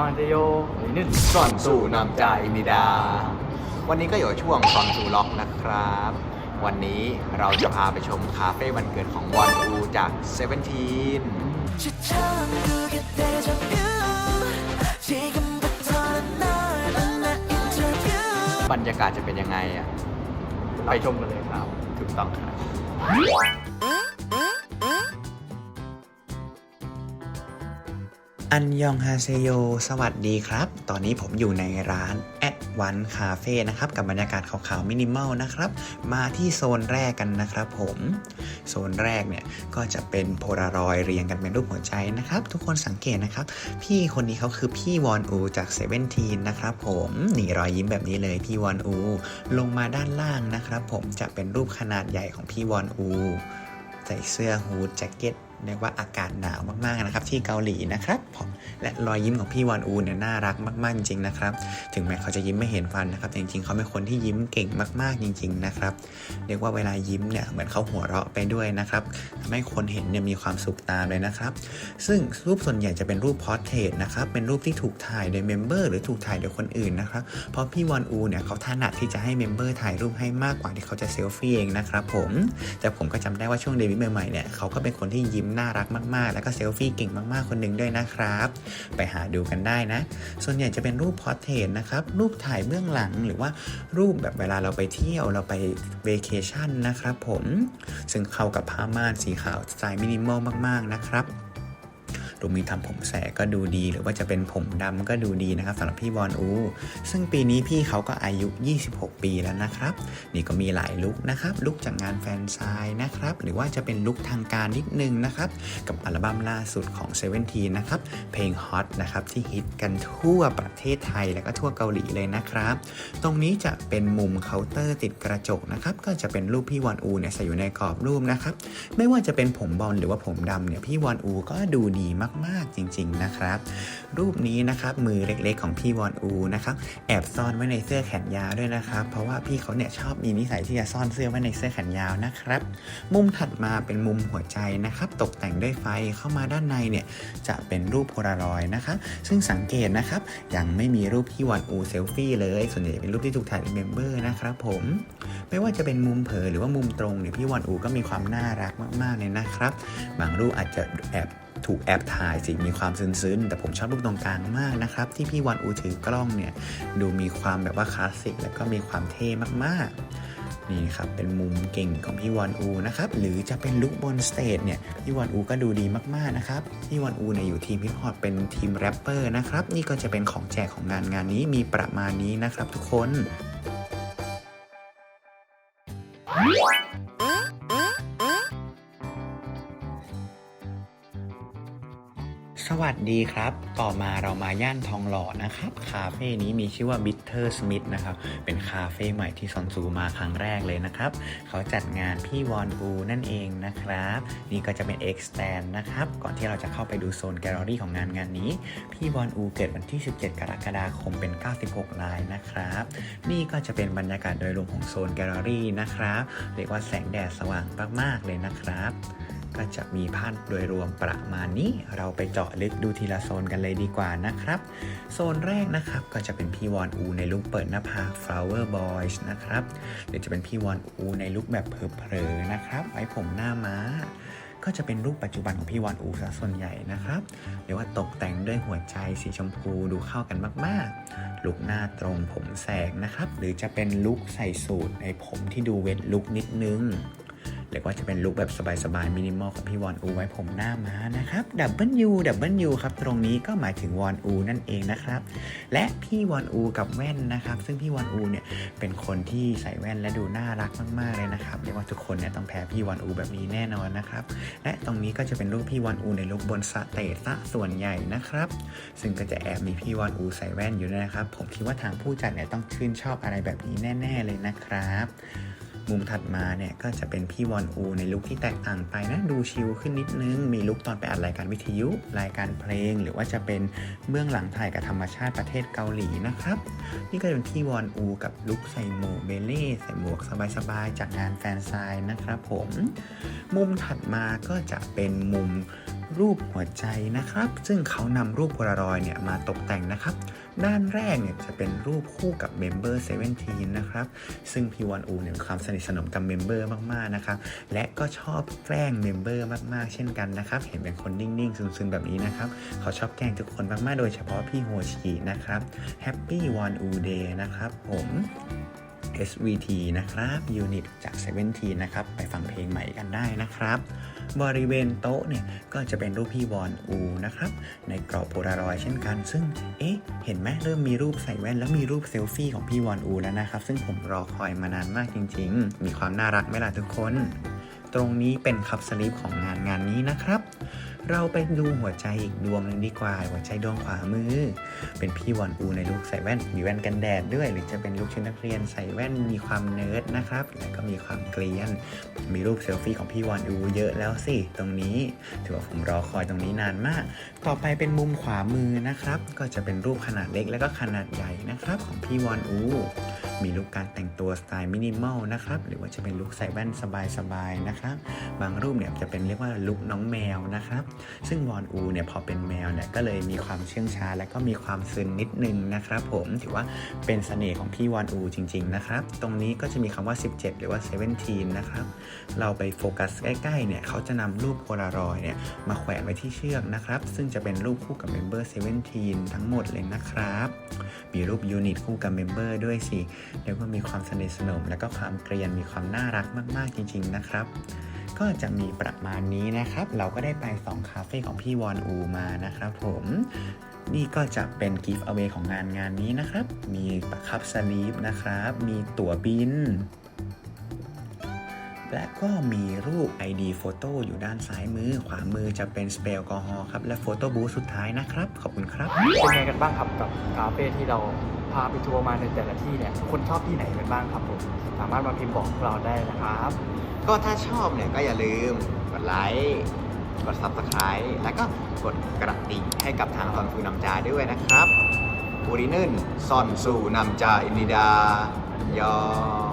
อนจะโยนึ่งสอนสู่นำใจมิดา วันนี้ก็อยู่ช่วงสอนสู่ล็อกนะครับ วันนี้เราจะพาไปชมคาเฟ่วันเกิดของวอนอูจากเซเวนทีน บรรยากาศจะเป็นยังไงอะ ไปชมกันเลยครับ ถูกต้องครับ อันยองฮาเซโย สวัสดีครับ ตอนนี้ผมอยู่ในร้านแอดวันคาเฟ่นะครับ กับบรรยากาศขาวๆมินิมอลนะครับ มาที่โซนแรกกันนะครับผม โซนแรกเนี่ย ก็จะเป็นโพลารอยด์เรียงกันเป็นรูปหัวใจนะครับ ทุกคนสังเกตนะครับ พี่คนนี้เขาคือพี่วอนอูจากเซเว่นทีนนะครับผมนี่รอยยิ้มแบบนี้เลยพี่วอนอู ลงมาด้านล่างนะครับ ผมจะเป็นรูปขนาดใหญ่ของพี่วอนอู ใส่เสื้อฮูดแจ็คเก็ต เรียกว่าอากาศหนาวมากๆนะครับ ที่เกาหลีนะครับผมและรอยยิ้มของพี่วอนอูเนี่ยน่ารักมากๆจริงๆนะครับ ถึงแม้เขาจะยิ้มไม่เห็นฟันนะครับแต่จริงๆเขาเป็นคนที่ยิ้มเก่งมากๆจริง ๆนะครับ เรียกว่าเวลายิ้มเนี่ยเหมือนเขาหัวเราะไปด้วยนะครับทำให้คนเห็นเนี่ยมีความสุขตามเลยนะครับ ซึ่งรูปส่วนใหญ่จะเป็นรูปพอร์เทรตนะครับเป็นรูปที่ถูกถ่ายโดยเมมเบอร์หรือถูกถ่ายโดยคนอื่นนะครับเพราะพี่วอนอูเนี่ยเขาถนัดที่จะให้เมมเบอร์ถ่ายรูปให้มากกว่าที่เขาจะเซลฟี่เองนะครับผมแต่ผมก็จำได้ว่าช่วงเดบิวต์ใหม่ๆเนี่ยเขาก็เป็นคนที่ยิ้มน่ารักมากๆ แล้วก็เซลฟี่เก่งมากๆ คนหนึ่งด้วยนะครับ ไปหาดูกันได้นะ ส่วนใหญ่จะเป็นรูปพอร์เทรตนะครับ รูปถ่ายเบื้องหลังหรือว่ารูปแบบเวลาเราไปเที่ยวเราไปเวเคชั่นนะครับผม ซึ่งเข้ากับผ้าม่านสีขาวสไตล์มินิมอลมากๆนะครับ รวมมีทำผมแสก็ดูดี หรือว่าจะเป็นผมดำก็ดูดีนะครับสำหรับพี่วอนอูซึ่งปีนี้พี่เขาก็อายุ 26 ปีแล้วนะครับ นี่ก็มีหลายลุคนะครับ ลุคจากงานแฟนไซน์นะครับ หรือว่าจะเป็นลุคทางการนิดนึงนะครับ กับอัลบั้มล่าสุดของ7 e ทีนะครับ เพลงฮอตนะครับที่ฮิตกันทั่วประเทศไทยและก็ทั่วเกาหลีเลยนะครับ ตรงนี้จะเป็นมุมเคาน์เตอร์ติดกระจกนะครับ ก็จะเป็นรูปพี่วอนอูเนี่ยใส่อยู่ในกรอบรูปนะครับ ไม่ว่าจะเป็นผมบอลหรือว่าผมดำเนี่ยพี่วอนอูก็ดูดีมากๆจริง ๆนะครับ รูปนี้นะครับมือเล็กๆของพี่วอนอูนะครับแอบซ่อนไว้ในเสื้อแขนยาวด้วยนะครับ เพราะว่าพี่เขาเนี่ยชอบมีนิสัยที่จะซ่อนเสื้อไว้ในเสื้อแขนยาวนะครับ มุมถัดมาเป็นมุมหัวใจนะครับ ตกแต่งด้วยไฟเข้ามาด้านในเนี่ยจะเป็นรูปโพลารอยด์นะครับซึ่งสังเกตนะครับยังไม่มีรูปพี่วอนอูเซลฟี่เลยส่วนใหญ่เป็นรูปที่ถูกถ่ายเป็นเมมเบอร์นะครับผมไม่ว่าจะเป็นมุมเผยหรือว่ามุมตรงเนี่ยพี่วอนอูก็มีความน่ารักมากๆเลยนะครับ บางรูปอาจจะแอบ ถูกแอบถ่ายสิมีความซึ้งๆแต่ผมชอบรูปตรงกลางมากนะครับ ที่พี่วอนอูถือกล้องเนี่ย ดูมีความแบบว่าคลาสสิกแล้วก็มีความเท่มากๆ นี่ครับ เป็นมุมเก่งของพี่วอนอูนะครับ หรือจะเป็นลุคบนสเตจเนี่ย พี่วอนอูก็ดูดีมากๆนะครับ พี่วอนอูเนี่ยอยู่ทีมฮิปฮอปเป็นทีมแรปเปอร์นะครับ นี่ก็จะเป็นของแจกของงานงานนี้มีประมาณนี้นะครับทุกคน สวัสดีครับ ต่อมาเรามาย่านทองหล่อนะครับ คาเฟ่นี้มีชื่อว่า Bitter Smith นะครับ เป็นคาเฟ่ใหม่ที่ซอนซูมาครั้งแรกเลยนะครับ เขาจัดงานพี่วอนอูนั่นเองนะครับ นี่ก็จะเป็น X stand นะครับ ก่อนที่เราจะเข้าไปดูโซนแกลเลอรี่ของงานงานนี้ พี่วอนอูเกิดวันที่ 17 กรกฎาคมเป็น 96 ลายนะครับ นี่ก็จะเป็นบรรยากาศโดยรวมของโซนแกลเลอรี่นะครับ เรียกว่าแสงแดดสว่างมากๆเลยนะครับ ก็จะมีภาพโดยรวมประมาณนี้ เราไปเจาะลึกดูทีละโซนกันเลยดีกว่านะครับ โซนแรกนะครับก็จะเป็นพี่วอนอูในลุคเปิดหน้าผาก flower boys นะครับหรือจะเป็นพี่วอนอูในลุคแบบเผลอๆนะครับ ไว้ผมหน้าม้าก็จะเป็นรูปปัจจุบันของพี่วอนอูซะส่วนใหญ่นะครับเรียกว่าตกแต่งด้วยหัวใจสีชมพูดูเข้ากันมากๆ ลุคหน้าตรงผมแสกนะครับ หรือจะเป็นลุคใส่สูทในผมที่ดูเวทลุคนิดนึง เรียกว่าจะเป็นลุคแบบสบายๆมินิมอลของพี่วอนอูไว้ผมหน้าม้านะครับดับเบิลยูดับเบิลยูครับตรงนี้ก็หมายถึงวอนอูนั่นเองนะครับ และพี่วอนอูกับแว่นนะครับ ซึ่งพี่วอนอูเนี่ยเป็นคนที่ใส่แว่นและดูน่ารักมากๆเลยนะครับเรียกว่าทุกคนเนี่ยต้องแพ้พี่วอนอูแบบนี้แน่นอนนะครับ และตรงนี้ก็จะเป็นรูปพี่วอนอูในลุคบนสเตจซะส่วนใหญ่นะครับ ซึ่งก็จะแอบมีพี่วอนอูใส่แว่นอยู่นะครับ ผมคิดว่าทางผู้จัดเนี่ยต้องชื่นชอบอะไรแบบนี้แน่ ๆ เลยนะครับ มุมถัดมาเนี่ยก็จะเป็นพี่วอนอูในลุคที่แตกต่างไปนะดูชิลขึ้นนิดนึง มีลุคตอนไปอัดรายการวิทยุรายการเพลง หรือว่าจะเป็นเบื้องหลังถ่ายกับธรรมชาติประเทศเกาหลีนะครับ นี่ก็เป็นพี่วอนอูกับลุคใส่หมวกเบเล่ใส่หมวกสบายๆจากงานแฟนไซน์นะครับผม มุมถัดมาก็จะเป็นมุม รูปหัวใจนะครับ ซึ่งเขานำรูปโพลารอยด์เนี่ยมาตกแต่งนะครับ ด้านแรกเนี่ยจะเป็นรูปคู่กับเมมเบอร์17นะครับ ซึ่งพี่วอนอูเนี่ยมีความสนิทสนมกับเมมเบอร์มากๆนะครับ และก็ชอบแกล้งเมมเบอร์มากๆ เช่นกันนะครับ เห็นเป็นคนนิ่งๆ ซึมๆ แบบนี้นะครับ เขาชอบแกล้งทุกคนมากๆ โดยเฉพาะพี่โฮชินะครับ Happy One U Day นะครับผม SVT นะครับยูนิตจาก 17 นะครับ ไปฟังเพลงใหม่กันได้นะครับ บริเวณโต๊ะเนี่ยก็จะเป็นรูปพี่วอนอูนะครับ ในกรอบโพลารอยด์เช่นกัน ซึ่งเอ๊ะเห็นไหมเริ่มมีรูปใส่แว่น แล้วมีรูปเซลฟี่ของพี่วอนอูแล้วนะครับ ซึ่งผมรอคอยมานานมากจริง ๆ มีความน่ารักไหมล่ะทุกคน ตรงนี้เป็นคับสลิปของงานงานนี้นะครับ เราไปดูหัวใจอีกดวงหนึ่งดีกว่า หัวใจดวงขวามือ เป็นพี่วอนอูในลุคใส่แว่น มีแว่นกันแดดด้วย หรือจะเป็นลุคชุดนักเรียนใส่แว่นมีความเนิร์ดนะครับ แล้วก็มีความเกลียน มีรูปเซลฟี่ของพี่วอนอูเยอะแล้วสิ ตรงนี้ ถือว่าผมรอคอยตรงนี้นานมาก ต่อไปเป็นมุมขวามือนะครับ ก็จะเป็นรูปขนาดเล็กและก็ขนาดใหญ่นะครับ ของพี่วอนอู มีลุคการแต่งตัวสไตล์มินิมอลนะครับหรือว่าจะเป็นลุคใส่แว่นสบายๆนะครับบางรูปเนี่ยจะเป็นเรียกว่าลุคน้องแมวนะครับซึ่งวอนอูเนี่ยพอเป็นแมวเนี่ยก็เลยมีความเชื่องช้า และก็มีความซึนนิดนึงนะครับผมถือว่าเป็นเสน่ห์ของพี่วอนอูจริงๆนะครับตรงนี้ก็จะมีคำว่า 17 หรือว่า 17 นะครับเราไปโฟกัสใกล้ๆเนี่ยเขาจะนำรูปโพลารอยด์เนี่ยมาแขวนไว้ที่เชือกนะครับซึ่งจะเป็นรูปคู่กับเมมเบอร์ 17 ทั้งหมดเลยนะครับ มีรูปยูนิตคู่กับเมมเบอร์ด้วยสิเรียกว่ามีความสนิทสนม และก็ความเกรียนมีความน่ารักมากๆจริง ๆนะครับ ก็จะมีประมาณนี้นะครับ เราก็ได้ไป 2 คาเฟ่ของพี่วอนอูมานะครับผมนี่ก็จะเป็นกิฟต์เอาไว้ของงานงานนี้นะครับ มีประคับสลีปนะครับ มีตั๋วบิน และก็มีรูป ID โฟโต้อยู่ด้านซ้ายมือ ขวามือจะเป็นสเปรย์แอลกอฮอล์ครับ และโฟโต้บูธสุดท้ายนะครับ ขอบคุณครับ เป็นไงกันบ้างครับกับคาเฟ่ที่เราพาไปทัวร์มาในแต่ละที่เนี่ยทุกคนชอบที่ไหนกันบ้างครับผมสามารถมาพิมพ์บอกพวกเราได้นะครับ ก็ถ้าชอบเนี่ยก็อย่าลืมกดไลค์กด Subscribe แล้วก็กดกระดิ่งให้กับทางซอนซูนำจาด้วยนะครับอูรินึนซอนซูนำจาอินิดายอง